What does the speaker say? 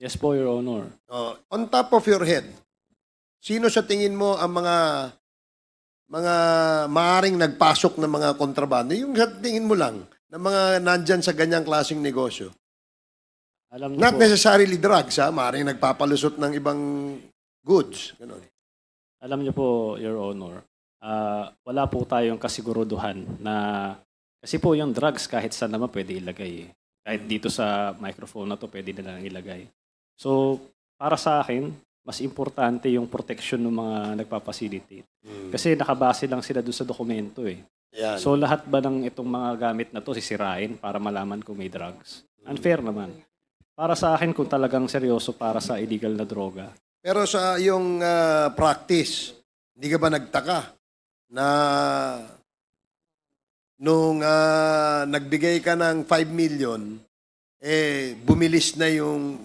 Yes po, Your Honor. Oh, on top of your head, sino sa tingin mo ang mga mga maaring nagpasok ng mga kontrabando? Yung sa tingin mo lang, na mga nandyan sa ganyang klaseng negosyo. Alam niyo Not po, necessarily drugs, ha? Maaring nagpapalusot ng ibang goods. Ganun. alam niyo po, Your Honor, ah, wala po tayong kasiguruduhan na kasi po yung drugs kahit saan naman pwede ilagay. eh. Kahit dito sa microphone na to pwede na lang ilagay. So, para sa akin, mas importante yung protection ng mga nagpapacilitate. Kasi nakabase lang sila doon sa dokumento eh. Yan. So lahat ba ng itong mga gamit na to sisirain para malaman kung may drugs? Unfair naman. Para sa akin kung talagang seryoso para sa illegal na droga. Pero sa iyong ah, practice, hindi ka ba nagtaka na nung ah, nagbigay ka ng 5 million, eh, bumilis na yung